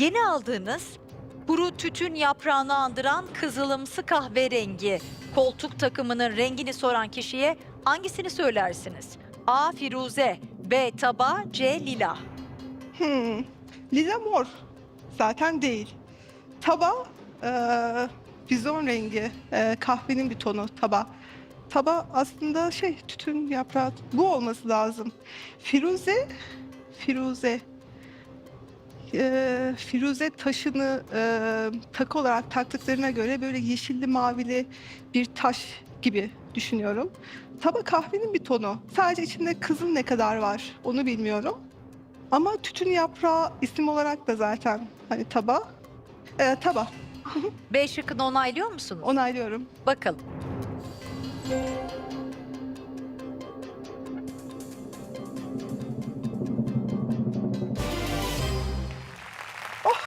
Yeni aldığınız kuru tütün yaprağını andıran kızılımsı kahverengi koltuk takımının rengini soran kişiye hangisini söylersiniz? A. Firuze B. Taba C. Lila Hmm. Lila mor. Zaten değil. Taba eee bizon rengi. eee, kahvenin bir tonu taba. Taba aslında şey tütün yaprağı. Bu olması lazım. Firuze. Firuze. Eee, Firuze taşını eee, takı olarak taktıklarına göre böyle yeşilli mavili bir taş gibi düşünüyorum. Taba kahvenin bir tonu. Sadece içinde kızıl ne kadar var onu bilmiyorum. Ama tütün yaprağı isim olarak da zaten hani taba. Ee, taba. B şıkkını onaylıyor musunuz? Onaylıyorum. Bakalım.